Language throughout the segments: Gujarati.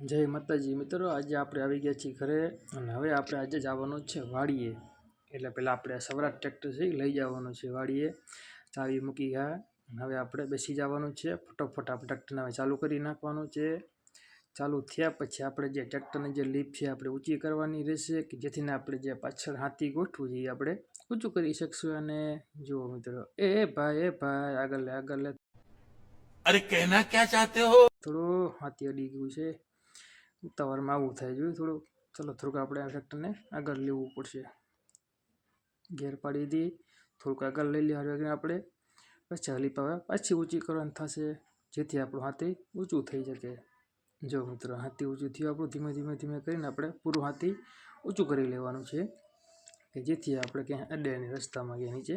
જય માતાજી. મિત્રો આજે આપણે આવી ગયા છીએ ઘરે અને હવે આપણે આજે જવાનું છે વાડીએ. એટલે પહેલાં આપણે સવરાટ સૌરાષ્ટ્ર ટ્રેક્ટરથી લઈ જવાનું છે વાડીએ. ચાવી મૂકી ગયા અને હવે આપણે બેસી જવાનું છે. ફટોફટ આપણે ટ્રેક્ટરને હવે ચાલુ કરી નાખવાનું છે. ચાલુ થયા પછી આપણે જે ટ્રેક્ટરની જે લીપ છે આપણે ઊંચી કરવાની રહેશે કે જેથીને આપણે જે પાછળ હાથી ગોઠવું જોઈએ આપણે ઊંચું કરી શકશું. અને જુઓ મિત્રો એ ભાઈ એ ભાઈ આગળ આગળ અરે કહેના ક્યાં ચાહતે હો? થોડું હાથી અડી ગયું છે. ઉતાવળમાં આવું થાય. જોયું થોડુંક? ચલો, થોડુંક આપણે આ ટ્રેક્ટરને આગળ લેવું પડશે. ગેર પાડી દી. થોડુંક આગળ લઈ લેવા આપણે. પછી હલી પાવે. પાછી ઊંચી કરવાની થશે. જેથી આપણું હાથી ઊંચું થઈ શકે. જો મિત્રો, હાથી ઊંચું થયું, આપણું ધીમે ધીમે ધીમે કરીને આપણે પૂરું હાથી ઊંચું કરી લેવાનું છે. કે જેથી આપણે ક્યાંય અડે રસ્તામાં ક્યાંય નીચે.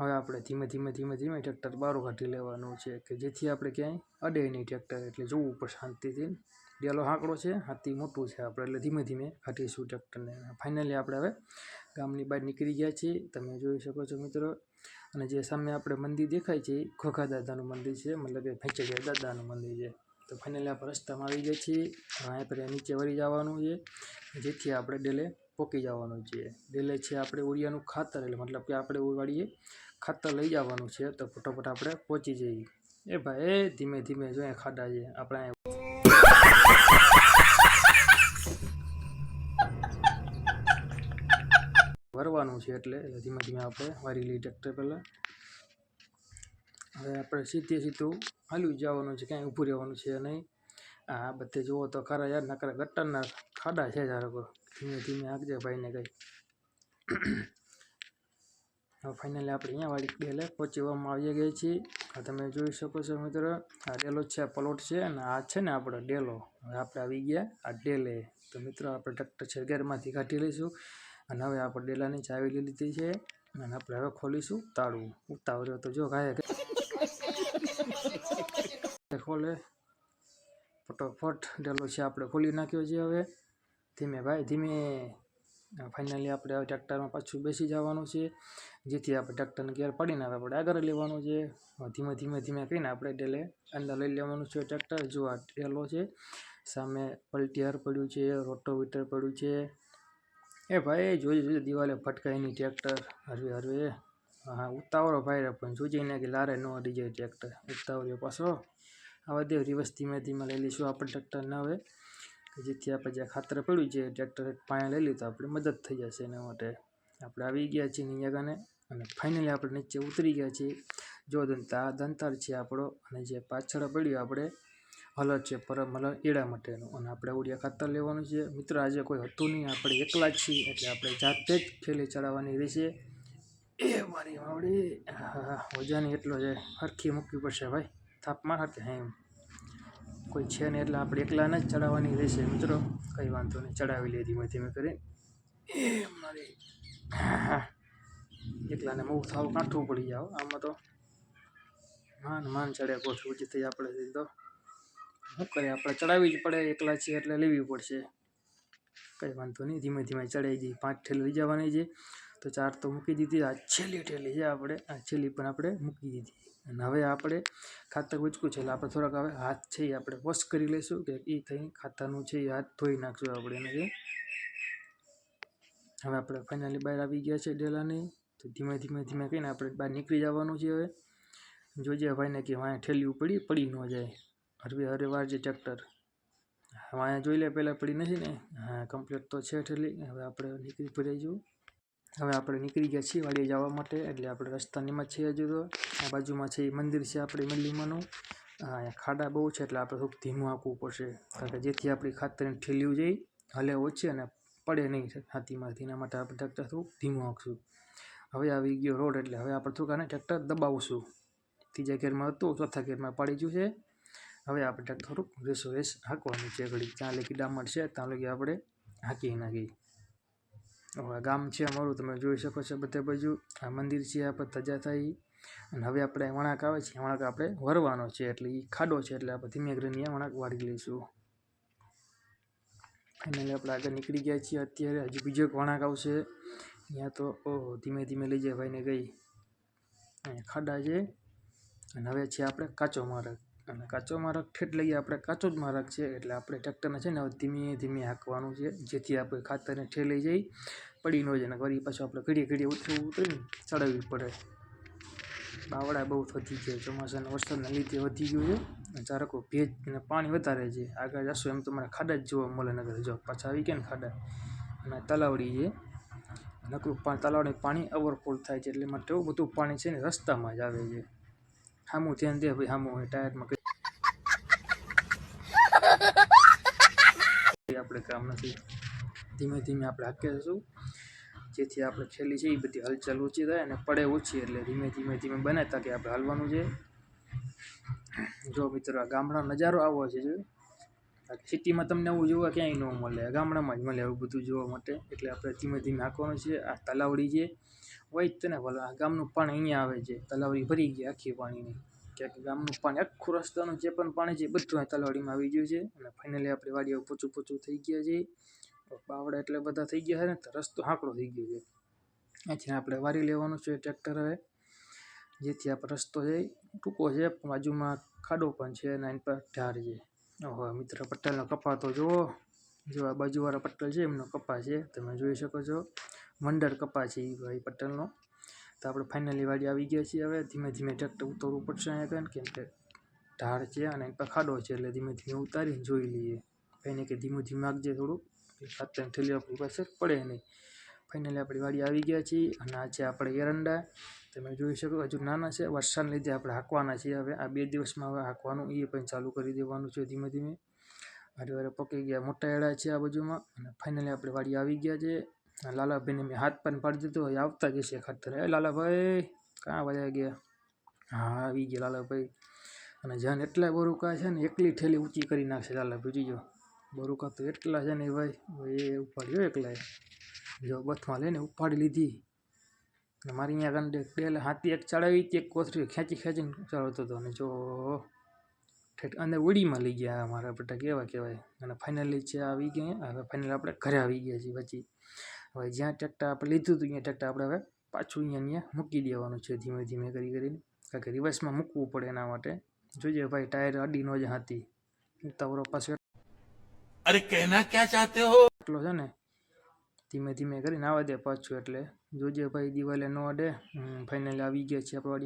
હવે આપણે ધીમે ધીમે ધીમે ધીમે ટ્રેક્ટર બારો કાઢી લેવાનું છે. કે જેથી આપણે ક્યાંય અડે નહીં ટ્રેક્ટર એટલે જોવું પડશે શાંતિથી. ડેલો હાંકડો છે, હાથી મોટું છે આપણે, એટલે ધીમે ધીમે કાઢીશું ટ્રેક્ટરને. ફાઇનલી આપણે હવે ગામની બહાર નીકળી ગયા છીએ. તમે જોઈ શકો છો મિત્રો, અને જે સામે આપણે મંદિર દેખાય છે ખોખા દાદાનું મંદિર છે, મતલબ કે ભેંચડિયા દાદાનું મંદિર છે. તો ફાઇનલી આપણે રસ્તામાં આવી ગયા છીએ. હવે આપણે નીચે વળી જવાનું છે, જેથી આપણે ડેલે પોકી જવાનું છે. ડેલે છે આપણે ઉડિયાનું ખાતર, એટલે મતલબ કે આપણે વાળીએ ખાતર લઈ જવાનું છે, તો ફટોફટ આપણે પહોંચી જઈએ. એ ભાઈ ધીમે ધીમે જોઈએ ખાડા છે, આપણે અહીંયા વરવાનું છે એટલે ધીમે ધીમે આપણે વારી લઈ ટ્રેક્ટર પહેલાં. હવે આપણે સીધે સીધું હાલવી જવાનું છે, ક્યાંય ઊભું રહેવાનું છે નહીં. આ બધે જુઓ તો ખરા યાર, નકરા ગટરના ખાડા છે ધારો ધીમે ધીમે આગજે ભાઈને કંઈ. હવે ફાઇનલી આપણે અહીંયા વાળી ડેલે પહોંચવામાં આવી ગઈ છીએ. તમે જોઈ શકો છો મિત્રો, આ ડેલો છે પ્લોટ છે અને આ છે ને આપણો ડેલો. હવે આપણે આવી ગયા આ ડેલે. તો મિત્રો, આપણે ટ્રેક્ટર છે ગેરમાંથી કાઢી લઈશું. અને હવે આપણે ડેલાની ચાવી લઈ લીધી છે અને આપણે હવે ખોલીશું તાળું. ઉતાવળ્યો તો જો ગાય ખોલે. ફટોફટ ડેલો છે આપણે ખોલી નાખ્યો છે હવે. ધીમે ભાઈ, ધીમે. ફાઇનલી આપણે હવે ટ્રેક્ટરમાં પાછું બેસી જવાનું છે. જેથી આપણે ટ્રેક્ટરને ગેર પાડીને હવે આપણે આગળ લેવાનું છે. ધીમે ધીમે ધીમે કહીને આપણે ડેલે અંદર લઈ લેવાનું છે ટ્રેક્ટર. જો આ ડેલો છે, સામે પલટીયર પડ્યું છે રોટોવીટર પડ્યું છે. એ ભાઈ જોઈ જોઈ દિવાલે ફટકાઈની ટ્રેક્ટર. હરવે હરવે. હા, ઉતાવળો ભાઈ પણ જોજે ને કે લારે ન અડી જાય ટ્રેક્ટર. ઉતાવળ્યો પાછો. આવા દેવ રિવર્સ ધીમે ધીમે લઈ લઈશું આપણે ટ્રેક્ટર ના હવે. કે જેથી આપણે જે ખાતર પડ્યું છે ટ્રેક્ટર પાણી લઈ લીધું આપણે મદદ થઈ જશે એના માટે. આપણે આવી ગયા છીએ અહીંયા કાને અને ફાઇનલી આપણે નીચે ઉતરી ગયા છીએ. જો દંતા, દંતાર છે આપણો, અને જે પાછળ પડ્યું આપણે હલર છે પરમ મતલબ એડા માટેનું. અને આપણે ઉડિયા ખાતર લેવાનું છે. મિત્ર, આજે કોઈ હતું નહીં. આપણે એકલા જ છીએ, એટલે આપણે જાતે જ ખેલી ચડાવવાની રહેશે. એ મારી માવડી વજાની એટલો છે. હરખી મૂકવી પડશે ભાઈ. થાપમાં માર હા, એમ. કોઈ છે ને એટલે આપણે એકલાને જ ચડાવવાની રહેશે. મિત્રો, કંઈ વાંધો નહીં. ચડાવી લે ધીમે ધીમે કરી એ મારી. એકલાને બહુ થાવ. કાઠું પડી જાવ. આમાં તો માન માન ચડે કોઠ જેથી આપણે તો. શું કરીએ? આપણે ચડાવવી જ પડે એકલા છીએ એટલે લેવી પડશે. કંઈ વાંધો નહીં, ધીમે ધીમે ચડાવી દઈએ પાંચ ઠેલી લઈ જવાની છે, તો ચાર તો મૂકી દીધી. આ છેલ્લી ઠેલી છે આપણે. આ છેલ્લી પણ આપણે મૂકી દીધી. અને હવે આપણે ખાતર ઉચકું છે એટલે આપણે થોડાક હવે હાથ છે એ આપણે વોશ કરી લઈશું કે એ થઈ ખાતરનું છે એ હાથ ધોઈ નાખશું આપણે એને હવે આપણે ફાઇનલી બહાર આવી ગયા છે ડેલાની તો ધીમે ધીમે ધીમે કહીને આપણે બહાર નીકળી જવાનું છે હવે. જોજે ભાઈને કે વાંય ઠેલી પડી પડી ન જાય. હરવે હરે ટ્રેક્ટર ટ્રેક્ટર વાંયા જોઈ લે, પહેલાં પડી નથી ને? હા કમ્પ્લીટ તો છે ઠેલી. હવે આપણે નીકળી પડી જવું. હવે આપણે નીકળી ગયા છીએ વાડીએ જવા માટે, એટલે આપણે રસ્તાનીમાં છીએ હજુ તો. આ બાજુમાં છે એ મંદિર છે આપણે મંદિરમાંનું અહીંયા ખાડા બહુ છે, એટલે આપણે થોડુંક ધીમું આપવું પડશે. કારણ કે જેથી આપણી ખાતરની ઠેલીઓ જઈ હલે ઓછી અને પડે નહીં હાથીમાંથી, એના માટે આપણે ટ્રેક્ટર થોડુંક ધીમું આંકશું હવે આવી ગયો રોડ, એટલે હવે આપણે થોડુંક આને ટ્રેક્ટર દબાવશું. ત્રીજા ગેરમાં હતું, ચોથા ગેરમાં પાડી ગયું છે. હવે આપણે થોડુંક રેસો રેસ હાંકવાનું છે. ઘડી ત્યાં લગી ડામર છે. ત્યાં લગી આપણે હાંકી નાખી હવે ગામ છે અમારું. તમે જોઈ શકો છો બધે બાજુ. આ મંદિર છે આપણે ધજા થઈ અને હવે આપણે વણાક આવે છે. વણાક આપણે વરવાનો છે. એટલે એ ખાડો છે. એટલે આપણે ધીમે ગ્રહની વણાક વાળી લઈશું. ફાઇનલી આપણે આગળ નીકળી ગયા છીએ. અત્યારે હજુ બીજો એક વણાક આવશે. અહીંયા તો, ઓહો, ધીમે ધીમે લઈ જાય ભાઈને ગઈ. અહીંયા ખાડા છે. અને હવે છે આપણે કાચો માર્ગ. અને કાચો મારક ઠેઠ લઈએ, આપણે કાચો જ મારક છે, એટલે આપણે ટ્રેક્ટરને છે ને ધીમે ધીમે હાંકવાનું છે, જેથી આપણે ખાતરને ઠેલાઈ જઈ, પડી ન જાય અને વળી પાછું આપણે ઘડીએ ઘડીએ ઉતરવું ઉતરીને ચડાવવી પડે. બાવડા બહુ થતી છે ચોમાસાના વરસાદના લીધે વધી ગયું છે, અને ચારકો ભેજ અને પાણી વધારે છે, આગળ જશો એમ તમારે ખાડા જ જોવા મળે નગર જો પાછા આવી ગયા ને ખાડા, અને તલાવડી છે, નકરું પા, તલાવડી પાણી ઓવરફોલ થાય છે, એટલે માટે એવું બધું પાણી છે ને રસ્તામાં જ આવે છે. સામું ધ્યાન દે ભાઈ સામું ટાયરમાં કંઈ આપણે કામ નથી. ધીમે ધીમે આપણે હાકે જશું. જેથી આપણે છેલ્લી છે એ બધી હલચલ ઓછી થાય અને પડે ઓછી એટલે ધીમે ધીમે ધીમે બને તાકી આપણે હાલવાનું છે. જો મિત્રો આ ગામડાનો નજારો આવો છે જો બાકી સિટીમાં તમને એવું જોવા ક્યાંય ન મળે. ગામડામાં જ મળે એવું બધું જોવા માટે. એટલે આપણે ધીમે ધીમે હાંકવાનું છે. આ તલાવડી છે હોય જ તેને ગામનું પાણી અહીંયા આવે છે. તલાવડી ભરી ગઈ આખી પાણીની. ક્યાંક ગામનું પાણી, આખું રસ્તાનું જે પણ પાણી છે બધું અહીં તલાવડીમાં આવી ગયું છે. અને ફાઇનલી આપણી વાડીઓ પોચું પોચું થઈ ગયા છે. બાવડા એટલે બધા થઈ ગયા છે ને, તો રસ્તો હાંકડો થઈ ગયો છે. અહીંથી આપણે વારી લેવાનું છે ટ્રેક્ટર હવે, જેથી આપણે રસ્તો છે ટૂંકો છે, બાજુમાં ખાડો પણ છે અને એની પર ઢાર છે. ઓહો મિત્ર પટેલનો કપા તો જુઓ. જો આ બાજુવાળા પટેલ છે, એમનો કપા છે. તમે જોઈ શકો છો. વંડર કપા છે એ ભાઈ પટેલનો. તો આપણે ફાઇનલી વાડી આવી ગયા છીએ હવે. ધીમે ધીમે ટ્રેક્ટર ઉતરવું પડશે અહીંયા કેમ કે ઢાળ છે અને પર ખાડો છે એટલે ધીમે ધીમે ઉતારીને જોઈ લઈએ. એને કે ધીમું ધીમે આગજે થોડુંક સાત ઠેલી આપણી પાસે પડે નહીં. ફાઇનલી આપણી વાડી આવી ગયા છીએ અને આ છે આપણે એરંડા. તમે જોઈ શકો હજુ નાના છે વરસાદને લીધે આપણે હાંકવાના છીએ હવે. આ બે દિવસમાં હવે હાંકવાનું એ પણ ચાલુ કરી દેવાનું છે ધીમે ધીમે. વારે વારે પકી ગયા મોટા એડા છે આ બાજુમાં. અને ફાઇનલી આપણે વાડી આવી ગયા છે. લાલાભાઈને મેં હાથ પણ પાડી દીધો હવે આવતા જશે ખાતર. એ લાલાભાઈ, કાં વયા ગયા? હા, આવી ગયા લાલાભાઈ. અને જાન એટલા બોરુકા છે ને, એકલી ઠેલી ઊંચી કરી નાખશે લાલાભાઈ. જો બોરુકા તો એટલા છે ને ભાઈ. એ ઉપાડ્યો એકલા જો બથમાં લઈને ઉપાડી લીધી. અને મારી અહીંયા આગળ ડેલ હાથી એક ચડાવી હતી એક કોથરી ખેંચી ખેંચીને ચડાવતો હતો. અને જો ઠેઠ અંદર ઉડીમાં લઈ ગયા મારા બધા કેવા કહેવાય. અને ફાઇનલી છે આવી ગયા હવે ફાઇનલ આપણે ઘરે આવી ગયા છીએ પછી. હવે જ્યાં ટ્રેક્ટર આપણે લીધું હતું ત્યાં ટ્રેક્ટર આપણે હવે પાછું અહીંયા અહીંયા મૂકી દેવાનું છે ધીમે ધીમે કરી કરીને. કારણ કે રિવર્સમાં મૂકવું પડે એના માટે. જોજે ભાઈ ટાયર અડી નો જ હતી તવરો પાસે અરે કહેના ક્યાં ચાહતે હો? એટલો છે ને ધીમે ધીમે કરીને આવવા દે પાછું એટલે જોજે ભાઈ દિવાલે ન અડે. ફાઇનલી આવી ગયા છે આપણે